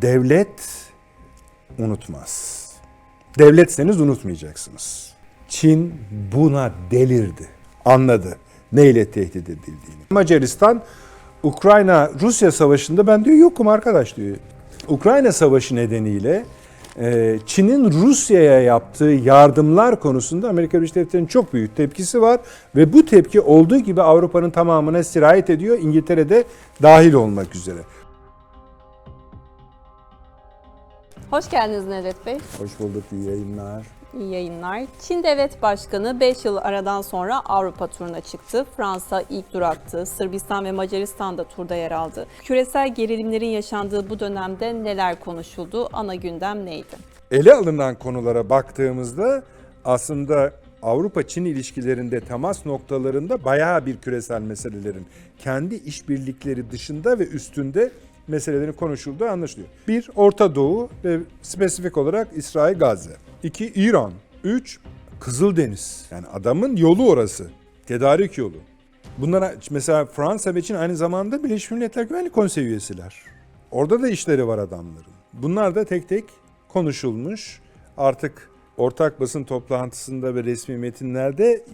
devlet unutmaz. Devletseniz unutmayacaksınız. Çin buna delirdi. Anladı neyle tehdit edildiğini. Macaristan Ukrayna-Rusya savaşında ben diyor yokum arkadaş diyor. Ukrayna savaşı nedeniyle e, Çin'in Rusya'ya yaptığı yardımlar konusunda Amerika Birleşik Devletleri'nin çok büyük tepkisi var ve bu tepki olduğu gibi Avrupa'nın tamamına sirayet ediyor. İngiltere'de dahil olmak üzere. Hoş geldiniz Nedret Bey. Hoş bulduk, iyi yayınlar. İyi yayınlar. Çin Devlet Başkanı 5 yıl aradan sonra Avrupa turuna çıktı. Fransa ilk duraktı. Sırbistan ve Macaristan da turda yer aldı. Küresel gerilimlerin yaşandığı bu dönemde neler konuşuldu? Ana gündem neydi? ele alınan konulara baktığımızda aslında Avrupa-Çin ilişkilerinde temas noktalarında bayağı bir küresel meselelerin kendi işbirlikleri dışında ve üstünde meselelerin konuşulduğu anlaşılıyor. Bir, Orta Doğu ve spesifik olarak İsrail, Gazze. İki, İran. Üç, Kızıldeniz. Yani adamın yolu orası. Tedarik yolu. Bunlara mesela Fransa ve Çin aynı zamanda Birleşmiş Milletler Güvenlik Konseyi üyesiler. Orada da işleri var adamların. Bunlar da tek tek konuşulmuş. Artık ortak basın toplantısında ve resmi metinlerde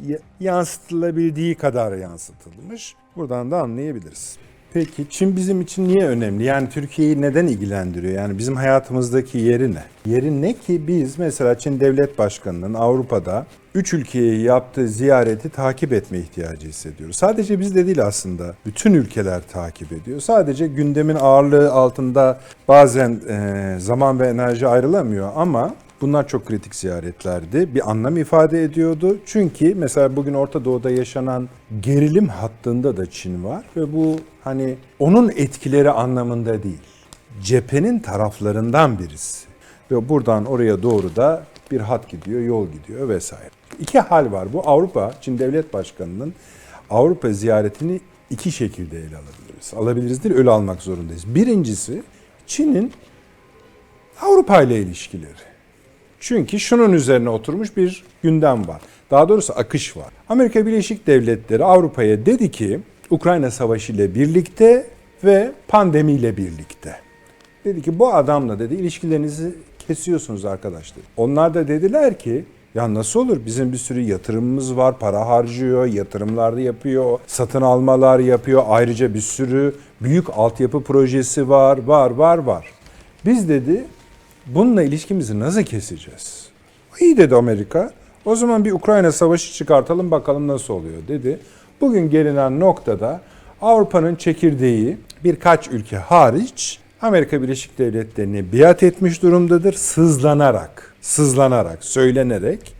yansıtılabildiği kadar yansıtılmış. Buradan da anlayabiliriz. Peki Çin bizim için niye önemli? Yani Türkiye'yi neden ilgilendiriyor? Yani bizim hayatımızdaki yeri ne? Yeri ne ki biz mesela Çin Devlet Başkanı'nın Avrupa'da üç ülkeye yaptığı ziyareti takip etme ihtiyacı hissediyoruz. Sadece biz de değil aslında. Bütün ülkeler takip ediyor. Sadece gündemin ağırlığı altında bazen zaman ve enerji ayrılamıyor ama Bunlar çok kritik ziyaretlerdi. Bir anlam ifade ediyordu. Çünkü mesela bugün Orta Doğu'da yaşanan gerilim hattında da Çin var ve bu hani onun etkileri anlamında değil. Cephenin taraflarından birisi. Ve buradan oraya doğru da bir hat gidiyor, yol gidiyor vesaire. İki hal var. Bu Avrupa, Çin Devlet Başkanı'nın Avrupa ziyaretini iki şekilde ele alabiliriz. Alabiliriz değil, öyle almak zorundayız. Birincisi Çin'in Avrupa ile ilişkileri. Çünkü şunun üzerine oturmuş bir gündem var. Daha doğrusu akış var. Amerika Birleşik Devletleri Avrupa'ya dedi ki Ukrayna Savaşı ile birlikte ve pandemiyle birlikte. Dedi ki bu adamla dedi ilişkilerinizi kesiyorsunuz arkadaşlar. Onlar da dediler ki ya nasıl olur? Bizim bir sürü yatırımımız var, para harcıyor, yatırımlar da yapıyor, satın almalar yapıyor. Ayrıca bir sürü büyük altyapı projesi var, var, var, var. Biz dedi bununla ilişkimizi nasıl keseceğiz? İyi dedi Amerika. O zaman bir Ukrayna savaşı çıkartalım bakalım nasıl oluyor dedi. Bugün gelinen noktada Avrupa'nın çekirdeği birkaç ülke hariç Amerika Birleşik Devletleri'ne biat etmiş durumdadır. Sızlanarak, sızlanarak, söylenerek.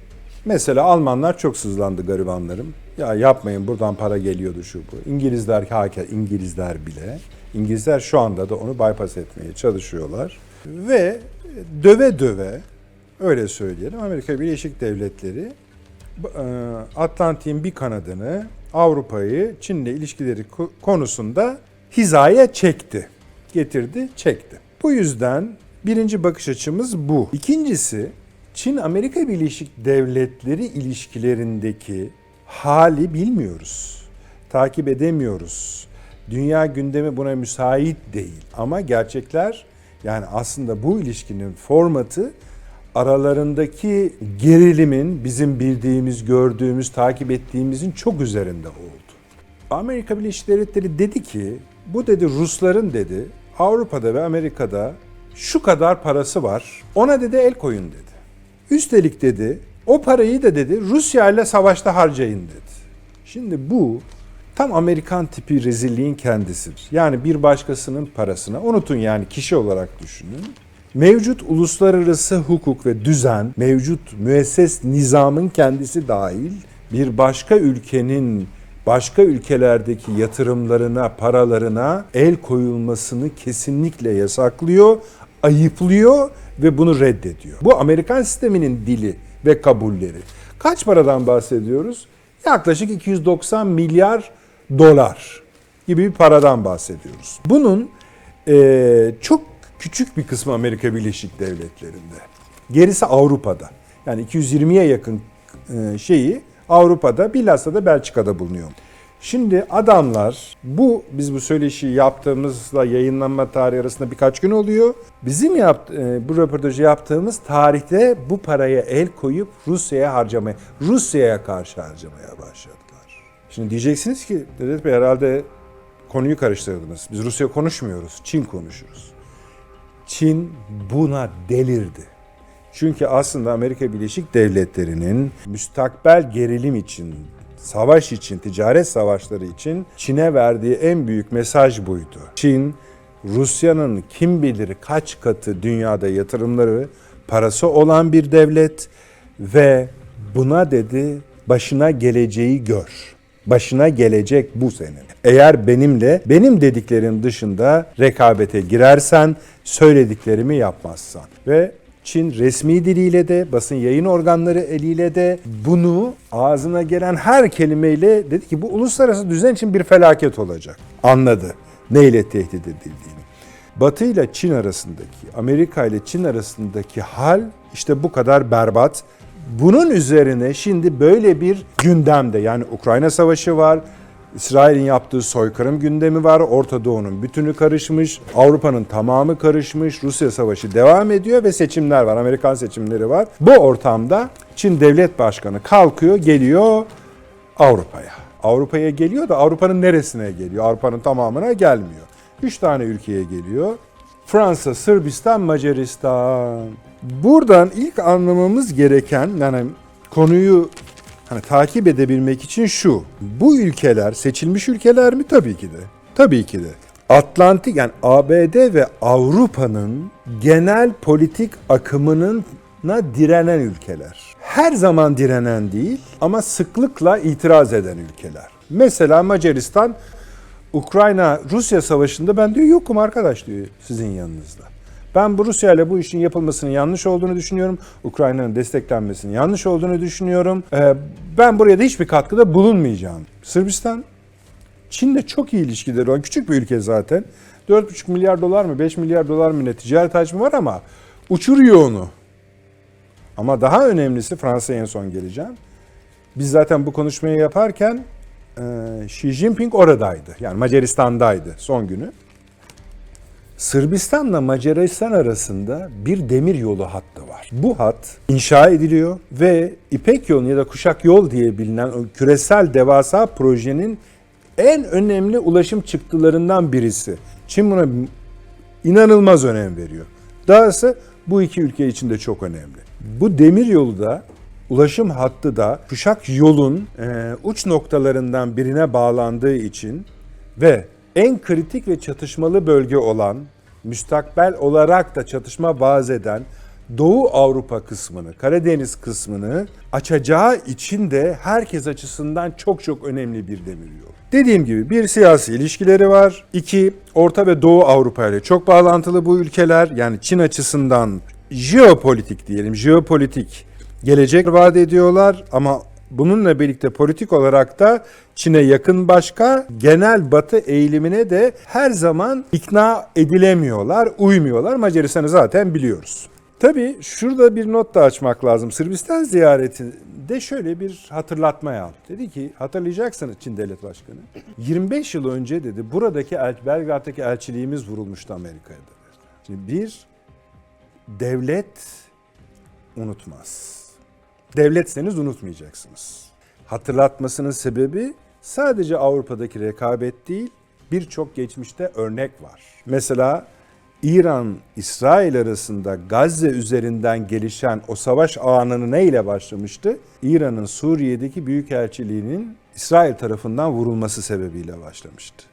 Mesela Almanlar çok sızlandı garibanlarım. Ya yapmayın buradan para geliyordu şu bu. İngilizler haka İngilizler bile. İngilizler şu anda da onu bypass etmeye çalışıyorlar. Ve döve döve öyle söyleyelim Amerika Birleşik Devletleri e, Atlantik'in bir kanadını Avrupa'yı Çin'le ilişkileri ko- konusunda hizaya çekti. Getirdi, çekti. Bu yüzden birinci bakış açımız bu. İkincisi Çin-Amerika Birleşik Devletleri ilişkilerindeki hali bilmiyoruz. Takip edemiyoruz. Dünya gündemi buna müsait değil. Ama gerçekler yani aslında bu ilişkinin formatı aralarındaki gerilimin bizim bildiğimiz, gördüğümüz, takip ettiğimizin çok üzerinde oldu. Amerika Birleşik Devletleri dedi ki, bu dedi Rusların dedi, Avrupa'da ve Amerika'da şu kadar parası var, ona dedi el koyun dedi. Üstelik dedi, o parayı da dedi Rusya ile savaşta harcayın dedi. Şimdi bu tam Amerikan tipi rezilliğin kendisidir. Yani bir başkasının parasına, unutun yani kişi olarak düşünün. Mevcut uluslararası hukuk ve düzen, mevcut müesses nizamın kendisi dahil bir başka ülkenin başka ülkelerdeki yatırımlarına, paralarına el koyulmasını kesinlikle yasaklıyor, ayıplıyor ve bunu reddediyor. Bu Amerikan sisteminin dili ve kabulleri. Kaç paradan bahsediyoruz? Yaklaşık 290 milyar dolar gibi bir paradan bahsediyoruz. Bunun eee, çok küçük bir kısmı Amerika Birleşik Devletleri'nde. Gerisi Avrupa'da. Yani 220'ye yakın e, şeyi Avrupa'da bilhassa da Belçika'da bulunuyor. Şimdi adamlar bu biz bu söyleşi yaptığımızla yayınlanma tarihi arasında birkaç gün oluyor. Bizim yapt, e, bu röportajı yaptığımız tarihte bu paraya el koyup Rusya'ya harcamaya, Rusya'ya karşı harcamaya başladılar. Şimdi diyeceksiniz ki Dedet Bey herhalde konuyu karıştırdınız. Biz Rusya konuşmuyoruz, Çin konuşuruz. Çin buna delirdi. Çünkü aslında Amerika Birleşik Devletleri'nin müstakbel gerilim için, savaş için, ticaret savaşları için Çin'e verdiği en büyük mesaj buydu. Çin, Rusya'nın kim bilir kaç katı dünyada yatırımları, parası olan bir devlet ve buna dedi başına geleceği gör. Başına gelecek bu senin. Eğer benimle, benim dediklerim dışında rekabete girersen, söylediklerimi yapmazsan. Ve Çin resmi diliyle de, basın yayın organları eliyle de bunu ağzına gelen her kelimeyle dedi ki bu uluslararası düzen için bir felaket olacak. Anladı neyle tehdit edildiğini. Batı ile Çin arasındaki, Amerika ile Çin arasındaki hal işte bu kadar berbat. Bunun üzerine şimdi böyle bir gündemde yani Ukrayna Savaşı var, İsrail'in yaptığı soykırım gündemi var, Orta Doğu'nun bütünü karışmış, Avrupa'nın tamamı karışmış, Rusya Savaşı devam ediyor ve seçimler var, Amerikan seçimleri var. Bu ortamda Çin Devlet Başkanı kalkıyor, geliyor Avrupa'ya. Avrupa'ya geliyor da Avrupa'nın neresine geliyor? Avrupa'nın tamamına gelmiyor. Üç tane ülkeye geliyor. Fransa, Sırbistan, Macaristan. Buradan ilk anlamamız gereken yani konuyu hani takip edebilmek için şu. Bu ülkeler seçilmiş ülkeler mi? Tabii ki de. Tabii ki de. Atlantik yani ABD ve Avrupa'nın genel politik akımının direnen ülkeler. Her zaman direnen değil ama sıklıkla itiraz eden ülkeler. Mesela Macaristan Ukrayna-Rusya savaşında ben diyor yokum arkadaş diyor sizin yanınızda. Ben bu Rusya ile bu işin yapılmasının yanlış olduğunu düşünüyorum. Ukrayna'nın desteklenmesinin yanlış olduğunu düşünüyorum. Ee, ben buraya da hiçbir katkıda bulunmayacağım. Sırbistan, Çin'le çok iyi ilişkileri olan küçük bir ülke zaten. 4,5 milyar dolar mı 5 milyar dolar mı ne ticaret hacmi var ama uçuruyor onu. Ama daha önemlisi Fransa'ya en son geleceğim. Biz zaten bu konuşmayı yaparken e, Xi Jinping oradaydı. Yani Macaristan'daydı son günü. Sırbistan'la Macaristan arasında bir demir yolu hattı var. Bu hat inşa ediliyor ve İpek Yolu ya da Kuşak Yol diye bilinen küresel devasa projenin en önemli ulaşım çıktılarından birisi. Çin buna inanılmaz önem veriyor. Dahası bu iki ülke için de çok önemli. Bu demir yolu da ulaşım hattı da kuşak yolun e, uç noktalarından birine bağlandığı için ve en kritik ve çatışmalı bölge olan müstakbel olarak da çatışma vaaz eden Doğu Avrupa kısmını, Karadeniz kısmını açacağı için de herkes açısından çok çok önemli bir demir yol. Dediğim gibi bir siyasi ilişkileri var. İki, Orta ve Doğu Avrupa ile çok bağlantılı bu ülkeler. Yani Çin açısından jeopolitik diyelim, jeopolitik gelecek vaat ediyorlar ama bununla birlikte politik olarak da Çin'e yakın başka genel batı eğilimine de her zaman ikna edilemiyorlar, uymuyorlar. Macaristan'ı zaten biliyoruz. Tabii şurada bir not da açmak lazım. Sırbistan ziyaretinde şöyle bir hatırlatma yaptı. Dedi ki hatırlayacaksınız Çin Devlet Başkanı. 25 yıl önce dedi buradaki el, Belgrad'daki elçiliğimiz vurulmuştu Amerika'ya. Şimdi bir devlet unutmaz. Devletseniz unutmayacaksınız. Hatırlatmasının sebebi sadece Avrupa'daki rekabet değil, birçok geçmişte örnek var. Mesela İran-İsrail arasında Gazze üzerinden gelişen o savaş anını neyle başlamıştı? İran'ın Suriye'deki büyükelçiliğinin İsrail tarafından vurulması sebebiyle başlamıştı.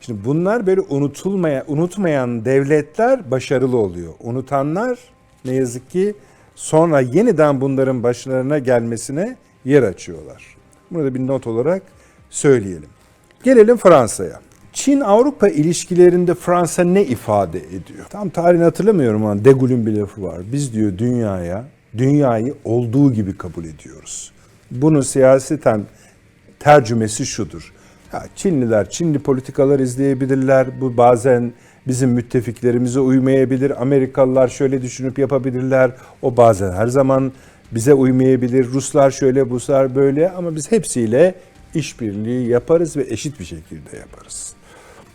Şimdi bunlar böyle unutulmaya, unutmayan devletler başarılı oluyor. Unutanlar ne yazık ki sonra yeniden bunların başlarına gelmesine yer açıyorlar. Bunu da bir not olarak söyleyelim. Gelelim Fransa'ya. Çin-Avrupa ilişkilerinde Fransa ne ifade ediyor? Tam tarihini hatırlamıyorum ama De Gaulle'ün bir lafı var. Biz diyor dünyaya, dünyayı olduğu gibi kabul ediyoruz. Bunun siyaseten tercümesi şudur. Ya Çinliler Çinli politikalar izleyebilirler. Bu bazen bizim müttefiklerimize uymayabilir. Amerikalılar şöyle düşünüp yapabilirler. O bazen her zaman bize uymayabilir. Ruslar şöyle, Ruslar böyle ama biz hepsiyle işbirliği yaparız ve eşit bir şekilde yaparız.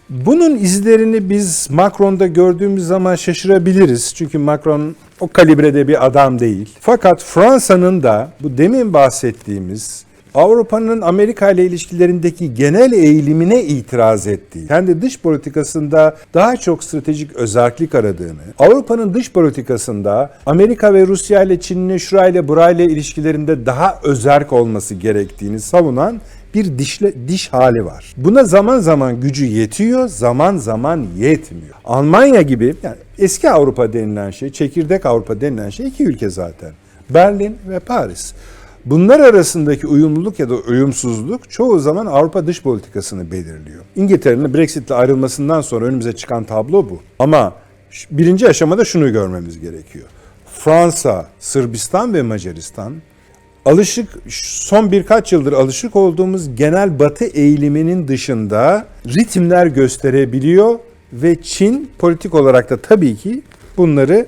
Bunun izlerini biz Macron'da gördüğümüz zaman şaşırabiliriz. Çünkü Macron o kalibrede bir adam değil. Fakat Fransa'nın da bu demin bahsettiğimiz Avrupa'nın Amerika ile ilişkilerindeki genel eğilimine itiraz ettiği, kendi dış politikasında daha çok stratejik özellik aradığını, Avrupa'nın dış politikasında Amerika ve Rusya ile Çin'le, şurayla, burayla ilişkilerinde daha özerk olması gerektiğini savunan bir dişle, diş hali var. Buna zaman zaman gücü yetiyor, zaman zaman yetmiyor. Almanya gibi yani eski Avrupa denilen şey, çekirdek Avrupa denilen şey iki ülke zaten. Berlin ve Paris. Bunlar arasındaki uyumluluk ya da uyumsuzluk çoğu zaman Avrupa dış politikasını belirliyor. İngiltere'nin Brexit'le ayrılmasından sonra önümüze çıkan tablo bu. Ama birinci aşamada şunu görmemiz gerekiyor. Fransa, Sırbistan ve Macaristan alışık son birkaç yıldır alışık olduğumuz genel batı eğiliminin dışında ritimler gösterebiliyor ve Çin politik olarak da tabii ki bunları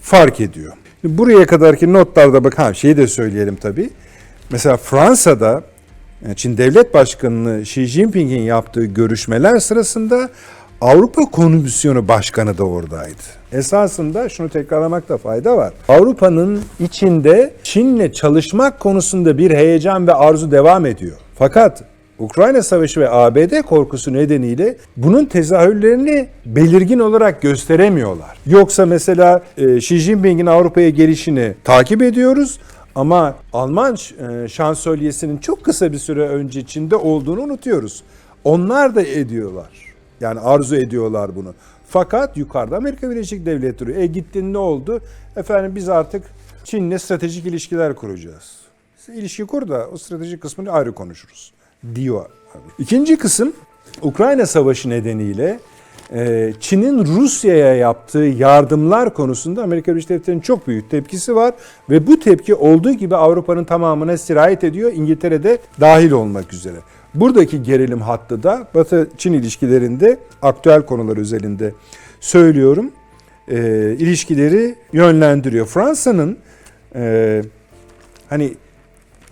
fark ediyor. Buraya kadarki notlarda bak ha şeyi de söyleyelim tabii. Mesela Fransa'da yani Çin Devlet Başkanı Xi Jinping'in yaptığı görüşmeler sırasında Avrupa Komisyonu Başkanı da oradaydı. Esasında şunu tekrarlamakta fayda var. Avrupa'nın içinde Çin'le çalışmak konusunda bir heyecan ve arzu devam ediyor. Fakat Ukrayna Savaşı ve ABD korkusu nedeniyle bunun tezahürlerini belirgin olarak gösteremiyorlar. Yoksa mesela e, Xi Jinping'in Avrupa'ya gelişini takip ediyoruz ama Alman e, şansölyesinin çok kısa bir süre önce Çin'de olduğunu unutuyoruz. Onlar da ediyorlar. Yani arzu ediyorlar bunu. Fakat yukarıda Amerika Birleşik Devletleri e gittin ne oldu? Efendim biz artık Çin'le stratejik ilişkiler kuracağız. İlişki kur da o stratejik kısmını ayrı konuşuruz diyor. İkinci kısım Ukrayna Savaşı nedeniyle e, Çin'in Rusya'ya yaptığı yardımlar konusunda Amerika Birleşik Devletleri'nin çok büyük tepkisi var ve bu tepki olduğu gibi Avrupa'nın tamamına sirayet ediyor İngiltere'de dahil olmak üzere. Buradaki gerilim hattı da Batı-Çin ilişkilerinde aktüel konular özelinde söylüyorum e, ilişkileri yönlendiriyor. Fransa'nın e, hani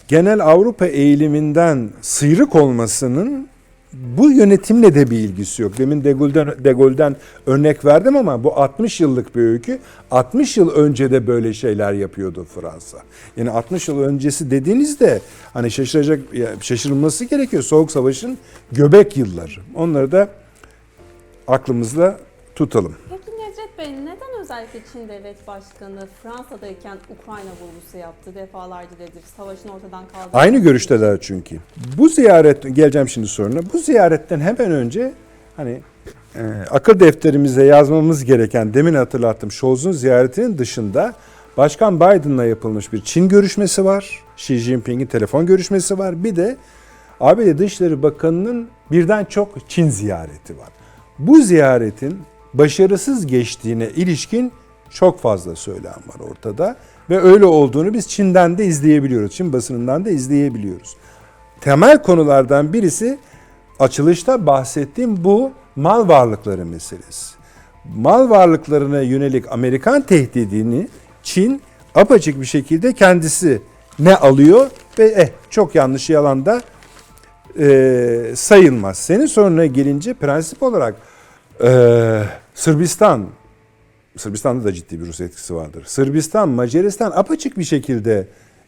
genel Avrupa eğiliminden sıyrık olmasının bu yönetimle de bir ilgisi yok. Demin De Gaulle'den, De Gaulle'den örnek verdim ama bu 60 yıllık bir öykü. 60 yıl önce de böyle şeyler yapıyordu Fransa. Yani 60 yıl öncesi dediğinizde hani şaşıracak şaşırılması gerekiyor. Soğuk Savaş'ın göbek yılları. Onları da aklımızda tutalım. Peki Necdet Bey neden özellikle Çin Devlet Başkanı Fransa'dayken Ukrayna vurgusu yaptı defalarca dedi savaşın ortadan kaldırılması Aynı görüşteler çünkü. Bu ziyaret geleceğim şimdi soruna. Bu ziyaretten hemen önce hani e, akıl defterimize yazmamız gereken demin hatırlattım Scholz'un ziyaretinin dışında Başkan Biden'la yapılmış bir Çin görüşmesi var. Xi Jinping'in telefon görüşmesi var. Bir de ABD Dışişleri Bakanı'nın birden çok Çin ziyareti var. Bu ziyaretin başarısız geçtiğine ilişkin çok fazla söylem var ortada ve öyle olduğunu biz Çin'den de izleyebiliyoruz. Çin basınından da izleyebiliyoruz. Temel konulardan birisi açılışta bahsettiğim bu mal varlıkları meselesi. Mal varlıklarına yönelik Amerikan tehdidini Çin apaçık bir şekilde kendisi ne alıyor ve eh çok yanlış yalan da e, sayılmaz. Senin soruna gelince prensip olarak e, Sırbistan, Sırbistan'da da ciddi bir Rus etkisi vardır. Sırbistan, Macaristan apaçık bir şekilde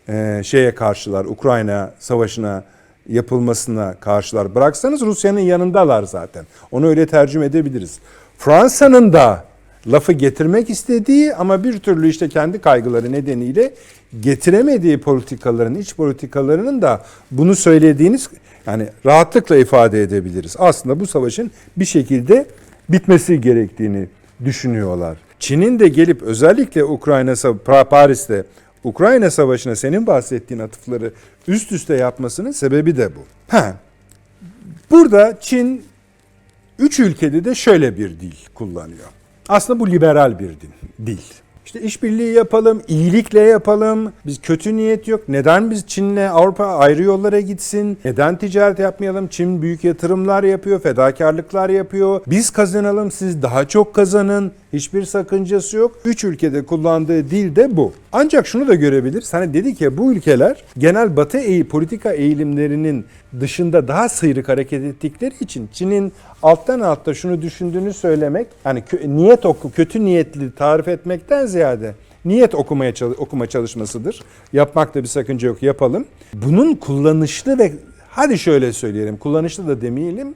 e, şeye karşılar, Ukrayna savaşına yapılmasına karşılar. Bıraksanız Rusya'nın yanındalar zaten. Onu öyle tercüme edebiliriz. Fransa'nın da lafı getirmek istediği ama bir türlü işte kendi kaygıları nedeniyle getiremediği politikaların, iç politikalarının da bunu söylediğiniz yani rahatlıkla ifade edebiliriz. Aslında bu savaşın bir şekilde bitmesi gerektiğini düşünüyorlar. Çin'in de gelip özellikle Ukrayna Paris'te Ukrayna Savaşı'na senin bahsettiğin atıfları üst üste yapmasının sebebi de bu. Ha. Burada Çin üç ülkede de şöyle bir dil kullanıyor. Aslında bu liberal bir dil. dil. İşte işbirliği yapalım, iyilikle yapalım. Biz kötü niyet yok. Neden biz Çin'le Avrupa ayrı yollara gitsin? Neden ticaret yapmayalım? Çin büyük yatırımlar yapıyor, fedakarlıklar yapıyor. Biz kazanalım, siz daha çok kazanın. Hiçbir sakıncası yok. Üç ülkede kullandığı dil de bu. Ancak şunu da görebiliriz. Hani dedik ya bu ülkeler genel batı eği, politika eğilimlerinin dışında daha sıyrık hareket ettikleri için Çin'in alttan altta şunu düşündüğünü söylemek, kö- niyet oku, kötü niyetli tarif etmekten ziyade niyet okumaya okuma çalışmasıdır. Yapmakta bir sakınca yok, yapalım. Bunun kullanışlı ve hadi şöyle söyleyelim, kullanışlı da demeyelim,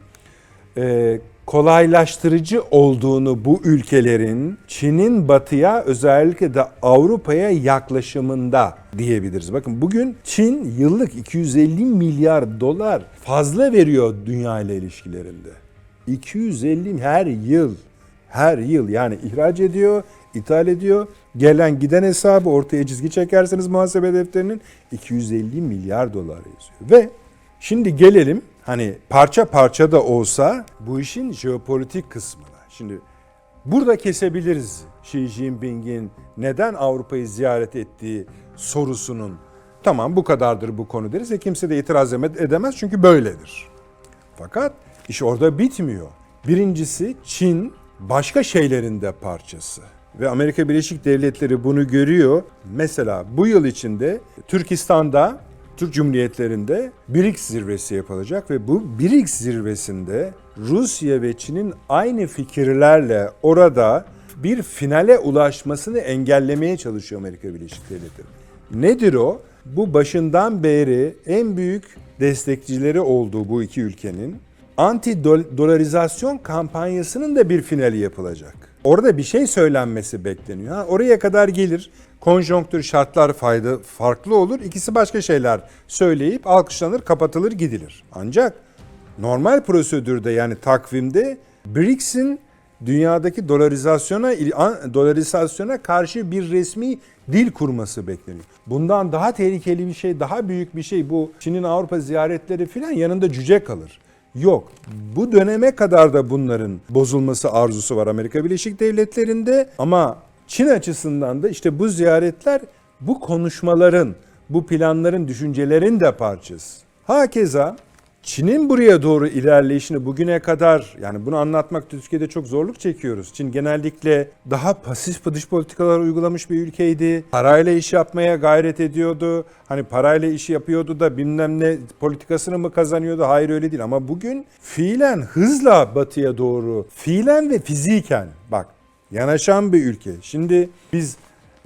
e, kolaylaştırıcı olduğunu bu ülkelerin Çin'in batıya özellikle de Avrupa'ya yaklaşımında diyebiliriz. Bakın bugün Çin yıllık 250 milyar dolar fazla veriyor dünya ile ilişkilerinde. 250 her yıl her yıl yani ihraç ediyor, ithal ediyor. Gelen giden hesabı ortaya çizgi çekerseniz muhasebe defterinin 250 milyar dolar yazıyor. Ve şimdi gelelim hani parça parça da olsa bu işin jeopolitik kısmına. Şimdi burada kesebiliriz Xi Jinping'in neden Avrupa'yı ziyaret ettiği sorusunun. Tamam bu kadardır bu konu deriz ve kimse de itiraz edemez çünkü böyledir. Fakat iş orada bitmiyor. Birincisi Çin başka şeylerin de parçası. Ve Amerika Birleşik Devletleri bunu görüyor. Mesela bu yıl içinde Türkistan'da, Türk Cumhuriyetlerinde BRICS zirvesi yapılacak ve bu BRICS zirvesinde Rusya ve Çin'in aynı fikirlerle orada bir finale ulaşmasını engellemeye çalışıyor Amerika Birleşik Devletleri. Nedir o? Bu başından beri en büyük destekçileri olduğu bu iki ülkenin anti dolarizasyon kampanyasının da bir finali yapılacak. Orada bir şey söylenmesi bekleniyor. Ha, oraya kadar gelir. Konjonktür şartlar fayda farklı olur. İkisi başka şeyler söyleyip alkışlanır, kapatılır, gidilir. Ancak normal prosedürde yani takvimde BRICS'in dünyadaki dolarizasyona dolarizasyona karşı bir resmi dil kurması bekleniyor. Bundan daha tehlikeli bir şey, daha büyük bir şey bu Çin'in Avrupa ziyaretleri filan yanında cüce kalır. Yok. Bu döneme kadar da bunların bozulması arzusu var Amerika Birleşik Devletleri'nde ama Çin açısından da işte bu ziyaretler bu konuşmaların, bu planların, düşüncelerin de parçası. Hakeza Çin'in buraya doğru ilerleyişini bugüne kadar yani bunu anlatmak Türkiye'de çok zorluk çekiyoruz. Çin genellikle daha pasif dış politikalar uygulamış bir ülkeydi. Parayla iş yapmaya gayret ediyordu. Hani parayla iş yapıyordu da bilmem ne politikasını mı kazanıyordu? Hayır öyle değil ama bugün fiilen hızla batıya doğru, fiilen ve fiziken bak yanaşan bir ülke. Şimdi biz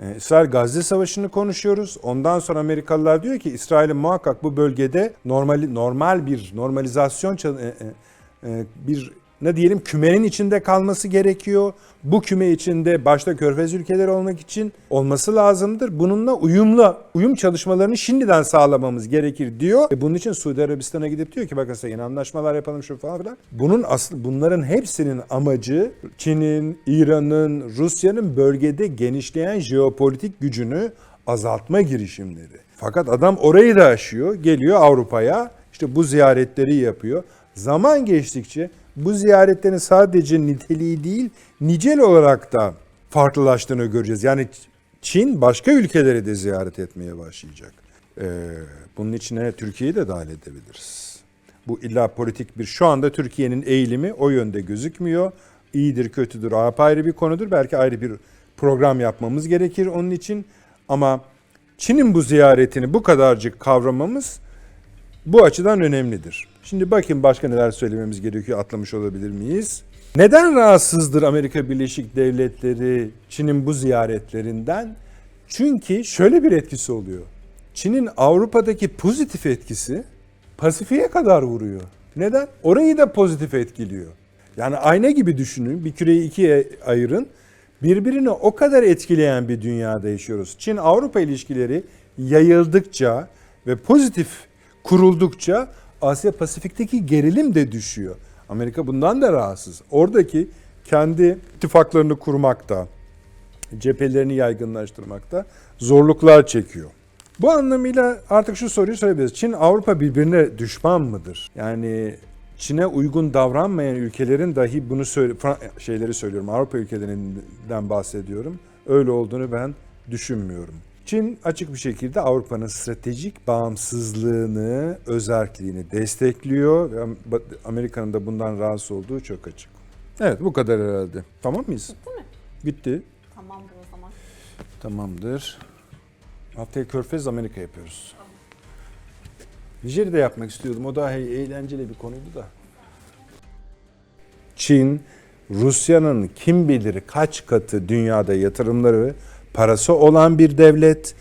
ee, İsrail Gazze Savaşı'nı konuşuyoruz. Ondan sonra Amerikalılar diyor ki İsrail'in muhakkak bu bölgede normal normal bir normalizasyon e, e, e, bir ne diyelim kümenin içinde kalması gerekiyor. Bu küme içinde başta körfez ülkeleri olmak için olması lazımdır. Bununla uyumlu uyum çalışmalarını şimdiden sağlamamız gerekir diyor. E bunun için Suudi Arabistan'a gidip diyor ki size yeni anlaşmalar yapalım şu falan filan. Bunun aslı bunların hepsinin amacı Çin'in, İran'ın, Rusya'nın bölgede genişleyen jeopolitik gücünü azaltma girişimleri. Fakat adam orayı da aşıyor, geliyor Avrupa'ya. işte bu ziyaretleri yapıyor. Zaman geçtikçe bu ziyaretlerin sadece niteliği değil, nicel olarak da farklılaştığını göreceğiz. Yani Çin başka ülkeleri de ziyaret etmeye başlayacak. Ee, bunun içine Türkiye'yi de dahil edebiliriz. Bu illa politik bir, şu anda Türkiye'nin eğilimi o yönde gözükmüyor. İyidir, kötüdür, apayrı bir konudur. Belki ayrı bir program yapmamız gerekir onun için. Ama Çin'in bu ziyaretini bu kadarcık kavramamız bu açıdan önemlidir. Şimdi bakın başka neler söylememiz gerekiyor atlamış olabilir miyiz? Neden rahatsızdır Amerika Birleşik Devletleri Çin'in bu ziyaretlerinden? Çünkü şöyle bir etkisi oluyor. Çin'in Avrupa'daki pozitif etkisi Pasifik'e kadar vuruyor. Neden? Orayı da pozitif etkiliyor. Yani ayna gibi düşünün. Bir küreyi ikiye ayırın. Birbirini o kadar etkileyen bir dünyada yaşıyoruz. Çin-Avrupa ilişkileri yayıldıkça ve pozitif kuruldukça Asya Pasifik'teki gerilim de düşüyor. Amerika bundan da rahatsız. Oradaki kendi ittifaklarını kurmakta, cephelerini yaygınlaştırmakta zorluklar çekiyor. Bu anlamıyla artık şu soruyu sorabiliriz. Çin Avrupa birbirine düşman mıdır? Yani Çin'e uygun davranmayan ülkelerin dahi bunu söyle, şeyleri söylüyorum. Avrupa ülkelerinden bahsediyorum. Öyle olduğunu ben düşünmüyorum. Çin açık bir şekilde Avrupa'nın stratejik bağımsızlığını, özerkliğini destekliyor Amerika'nın da bundan rahatsız olduğu çok açık. Evet bu kadar herhalde. Tamam mıyız? Değil mi? Bitti. Tamamdır o zaman. Tamamdır. Haftaya Körfez Amerika yapıyoruz. Nijerya'da yapmak istiyordum. O daha eğlenceli bir konuydu da. Çin, Rusya'nın kim bilir kaç katı dünyada yatırımları parası olan bir devlet